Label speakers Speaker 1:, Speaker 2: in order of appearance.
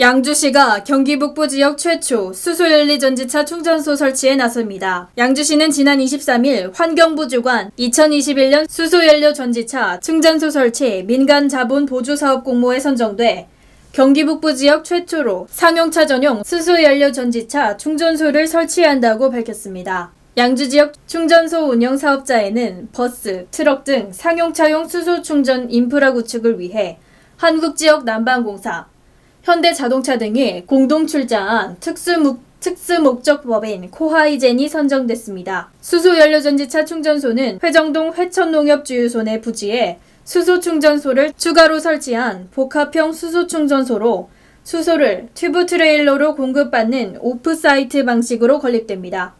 Speaker 1: 양주시가 경기 북부 지역 최초 수소연료 전지차 충전소 설치에 나섭니다. 양주시는 지난 23일 환경부 주관 2021년 수소연료 전지차 충전소 설치 민간 자본 보조 사업 공모에 선정돼 경기 북부 지역 최초로 상용차 전용 수소연료 전지차 충전소를 설치한다고 밝혔습니다. 양주 지역 충전소 운영 사업자에는 버스, 트럭 등 상용차용 수소 충전 인프라 구축을 위해 한국지역 난방공사, 현대자동차 등이 공동 출자한 특수목, 특수목적법인 코하이젠이 선정됐습니다. 수소연료전지차 충전소는 회정동 회천농협주유소 내 부지에 수소충전소를 추가로 설치한 복합형 수소충전소로 수소를 튜브 트레일러로 공급받는 오프사이트 방식으로 건립됩니다.